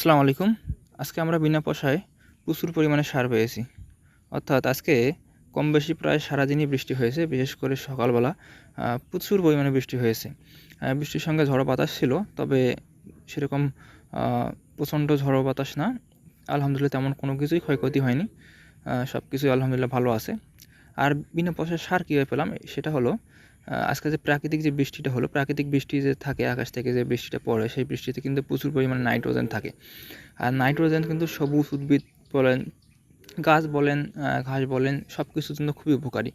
আসসালামু আলাইকুম। আজকে আমরা বিনা পয়সায় প্রচুর পরিমাণে সার পেয়েছি। অর্থাৎ আজকে কম বেশি প্রায় সারাদিনই বৃষ্টি হয়েছে, বিশেষ করে সকালবেলা প্রচুর পরিমাণে বৃষ্টি হয়েছে। বৃষ্টির সঙ্গে ঝড়ো বাতাস ছিল, তবে সেরকম প্রচণ্ড ঝড়ো বাতাস না। আলহামদুলিল্লাহ তেমন কোনো কিছুই ক্ষয়ক্ষতি হয়নি। সব কিছুই আলহামদুলিল্লাহ ভালো আছে। আর বিনা পয়সায় সার কীভাবে পেলাম? সেটা হলো আজকে যে প্রাকৃতিক যে বৃষ্টিটা হলো, প্রাকৃতিক বৃষ্টি যে থাকে আকাশ থেকে যে বৃষ্টিটা পড়ে, সেই বৃষ্টিতে কিন্তু প্রচুর পরিমাণে নাইট্রোজেন থাকে। আর নাইট্রোজেন কিন্তু সবুজ, উদ্ভিদ বলেন, গাছ বলেন ঘাস বলেন সব কিছুর জন্য খুবই উপকারী।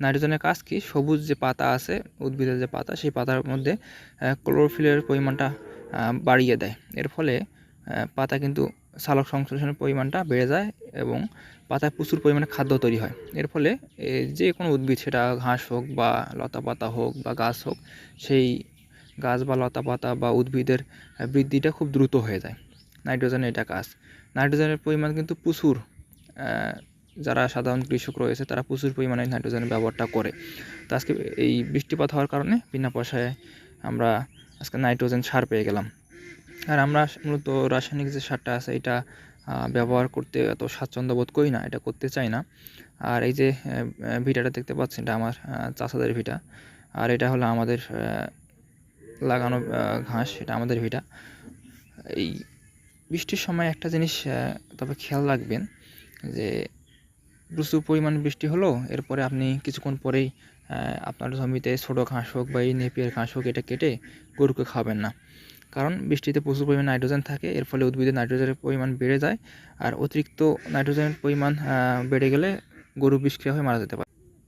নাইট্রোজেনের কাজ কি? সবুজ যে পাতা আছে, উদ্ভিদের যে পাতা, সেই পাতার মধ্যে ক্লোরোফিলের পরিমাণটা বাড়িয়ে দেয়। এর ফলে পাতা কিন্তু সালোক সংশ্লেষণের পরিমাণটা বেড়ে যায় এবং পাতায় প্রচুর পরিমাণে খাদ্য তৈরি হয়। এর ফলে যে কোনো উদ্ভিদ, সেটা ঘাস হোক বা লতা পাতা হোক বা গাছ হোক, সেই গাছ বা লতা পাতা বা উদ্ভিদের বৃদ্ধিটা খুব দ্রুত হয়ে যায়। নাইট্রোজেনের এটা কাজ। নাইট্রোজেনের পরিমাণ কিন্তু প্রচুর যারা সাধারণ কৃষক রয়েছে, তারা প্রচুর পরিমাণে নাইট্রোজেনের ব্যবহারটা করে। তো আজকে এই বৃষ্টিপাত হওয়ার কারণে বিনা পয়সায় আমরা আজকে নাইট্রোজেন সার পেয়ে গেলাম। আর আমরা মূলত রাসায়নিক যে সারটা আছে, এটা ব্যবহার করতে এত স্বাচ্ছন্দ্য বোধ করি না, এটা করতে চাই না। আর এই যে ভিটাটা দেখতে পাচ্ছেন, এটা আমার চাষাদের ভিটা। আর এটা হলো আমাদের লাগানো ঘাস, এটা আমাদের ভিটা। এই বৃষ্টির সময় একটা জিনিস তবে খেয়াল রাখবেন যে, প্রচুর পরিমাণ বৃষ্টি হলো, এরপরে আপনি কিছুক্ষণ পরেই আপনার জমিতে ছোটো ঘাস হোক বা এই নেপিয়ার ঘাস হোক, এটা কেটে গরুকে খাবেন না। কারণ বৃষ্টিতে প্রচুর পরিমাণ নাইট্রোজেন থাকে, এর ফলে উদ্ভিদে নাইট্রোজেনের পরিমাণ বেড়ে যায়। আর অতিরিক্ত নাইট্রোজেনের পরিমাণ বেড়ে গেলে গরু বিষক্রিয়া হয়ে মারা যেতে পারে।